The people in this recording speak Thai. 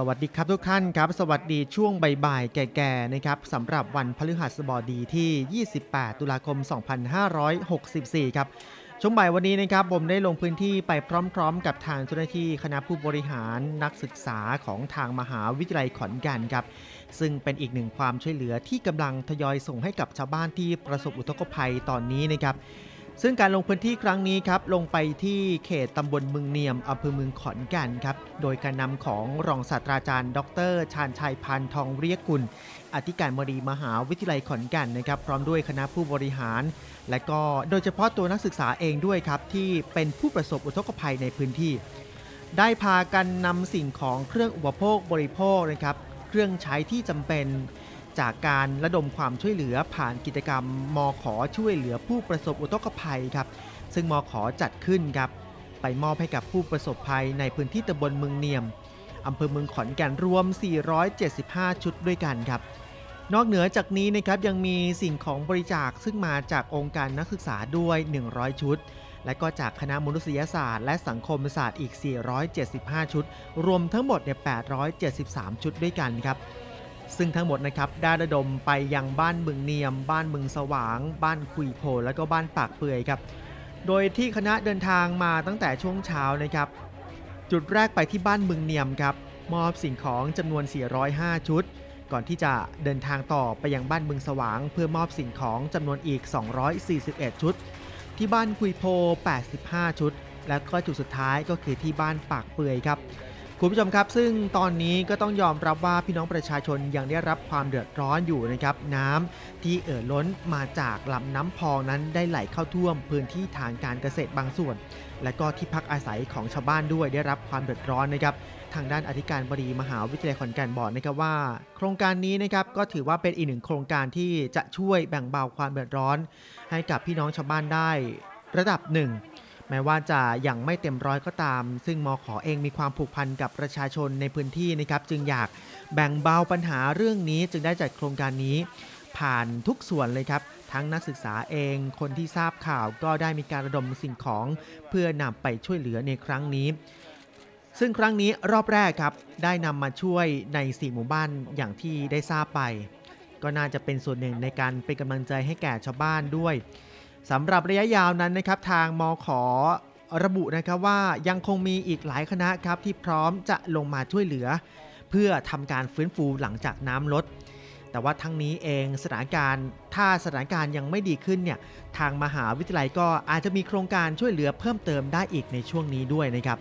สวัสดีครับทุกท่านครับ สวัสดีช่วงบ่ายๆ แก่ๆนะครับสำหรับวันพฤหัสบดีที่ 28 ตุลาคม 2564 ครับ ช่วงบ่ายวันนี้นะครับผมได้ลงพื้นที่ไปพร้อมๆ กับทางเจ้าหน้าที่คณะผู้บริหารนักศึกษาของทางมหาวิทยาลัยขอนแก่นครับ ซึ่งเป็นอีกหนึ่งความช่วยเหลือที่กำลังทยอยส่งให้กับชาวบ้านที่ประสบอุทกภัยตอนนี้นะครับ ซึ่งการลงพื้นที่ครั้งนี้ครับลงไปที่เขตตำบลมึงเนียมอำเภอเมืองขอนแก่นครับ โดยการนำของรองศาสตราจารย์ ดร ชาญชัยพันธ์ทองเรียกกุล อธิการบดีมหาวิทยาลัยขอนแก่นนะครับ พร้อมด้วยคณะผู้บริหาร และก็โดยเฉพาะตัวนักศึกษาเองด้วยครับ ที่เป็นผู้ประสบอุทกภัยในพื้นที่ ได้พากันนำสิ่งของเครื่องอุปโภคบริโภคนะครับ เครื่องใช้ที่จำเป็น จากการระดมความช่วยเหลือผ่านกิจกรรมมขอช่วยเหลือผู้ประสบอุทกภัยครับ ซึ่งมขอจัดขึ้นครับไปมอบให้กับผู้ประสบภัยในพื้นที่ตำบลเมืองเนียมอำเภอเมืองขอนแก่นรวม 475 ชุดด้วยกันครับ นอกเหนือจากนี้นะครับยังมีสิ่งของบริจาคซึ่งมาจากองค์การนักศึกษาด้วย 100 ชุด และก็จากคณะมนุษยศาสตร์และสังคมศาสตร์อีก 475 ชุด รวมทั้งหมดเนี่ย873 ชุดด้วยกันครับ ซึ่งทั้งหมดนะครับได้ระดมไปยังบ้านบึงเนียม บ้านบึงสว่าง บ้านคุยโพแล้วก็บ้านปากเปื่อยครับโดยที่คณะเดินทางมาตั้งแต่ช่วงเช้านะครับ จุดแรกไปที่บ้านบึงเนียมครับมอบสิ่งของจำนวน 405 ชุด ก่อนที่จะเดินทางต่อไปยังบ้านบึงสว่าง เพื่อมอบสิ่งของจำนวนอีก 241 ชุด ที่บ้านคุยโพ 85 ชุด และก็จุดสุดท้ายก็คือที่บ้านปากเปื่อยครับ คุณผู้ชมครับ ซึ่งตอนนี้ก็ต้องยอมรับว่าพี่น้องประชาชนยังได้รับความเดือดร้อนอยู่นะครับ น้ำที่เอ่อล้นมาจากลำน้ำพองนั้นได้ไหลเข้าท่วมพื้นที่ทางการเกษตรบางส่วน และก็ที่พักอาศัยของชาวบ้านด้วยได้รับความเดือดร้อนนะครับทางด้านอธิการบดีมหาวิทยาลัยขอนแก่นบอกนะครับว่า โครงการนี้นะครับก็ถือว่าเป็นอีกหนึ่งโครงการที่จะช่วยแบ่งเบาความเดือดร้อน ให้กับพี่น้องชาวบ้านได้ ระดับหนึ่ง แม้ว่าจะยังไม่เต็มร้อยก็ตาม ซึ่งมอขอเองมีความผูกพันกับประชาชนในพื้นที่นะครับ จึงอยากแบ่งเบาปัญหาเรื่องนี้จึงได้จัดโครงการนี้ ผ่านทุกส่วนเลยครับ ทั้งนักศึกษาเอง คนที่ทราบข่าวก็ได้มีการระดมสิ่งของ เพื่อนำไปช่วยเหลือในครั้งนี้ ซึ่งครั้งนี้รอบแรกครับ ได้นำมาช่วยใน4หมู่บ้านอย่างที่ได้ทราบไป ก็น่าจะเป็นส่วนหนึ่งในการเป็นกำลังใจให้แก่ชาวบ้านด้วย สำหรับระยะยาวนั้นนะครับทางมอขอระบุนะครับว่ายังคงมีอีกหลายคณะครับที่พร้อมจะลงมาช่วยเหลือ เพื่อทำการฟื้นฟูหลังจากน้ำลด แต่ว่าทั้งนี้เองสถานการณ์ถ้าสถานการณ์ยังไม่ดีขึ้นเนี่ยทางมหาวิทยาลัยก็อาจจะมีโครงการช่วยเหลือเพิ่มเติมได้อีกในช่วงนี้ด้วยนะครับ